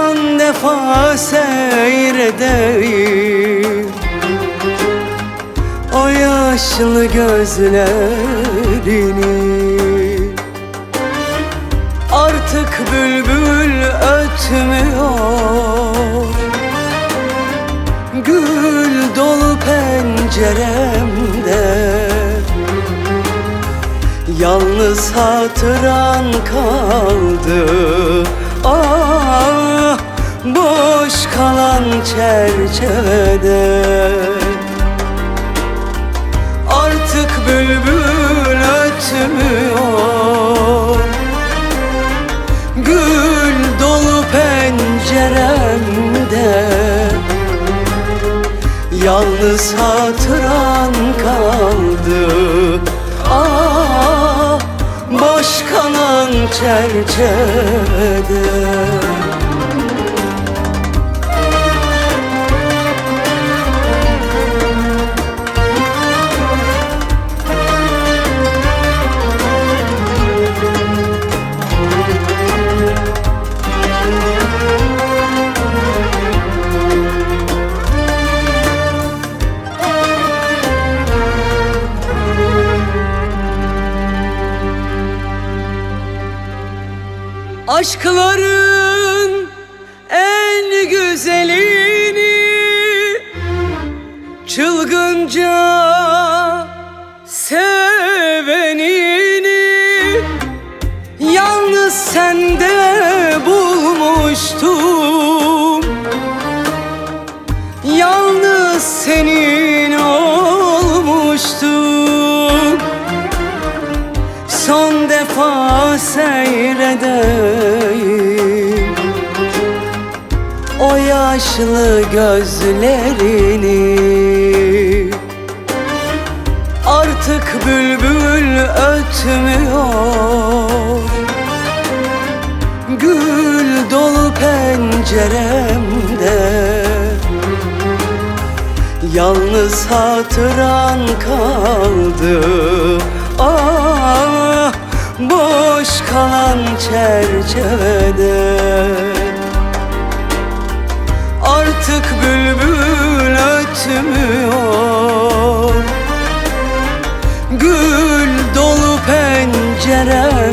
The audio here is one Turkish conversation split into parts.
Son defa seyredeyim. O yaşlı gözlerini. Artık bülbül ötmüyor. Gül dolu penceremde. Yalnız hatıran kaldı boş kalan çerçevede. Artık bülbül ötmüyor. Gül dolu penceremde. Yalnız hatıran kaldı. Ah boş kalan çerçevede Aşkların en güzelini Çılgınca sevenini Yalnız sende bulmuştum. Yalnız senin defa seyredeyim. O yaşlı gözlerini Artık bülbül ötmüyor. Gül dolu penceremde Yalnız hatıran kaldı çerçevede Artık bülbül ötmüyor. Gül dolu penceremde.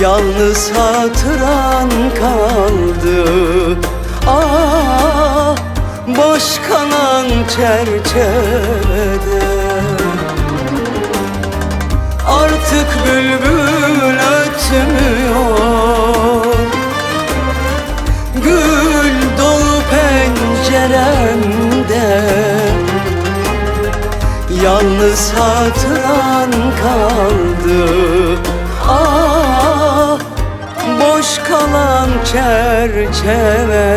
Yalnız hatıran kaldı. Ah boş kalan çerçevede Artık bülbül ötmüyor. Gül dolu penceremde Yalnız hatıran kaldı. Ah boş kalan çerçeve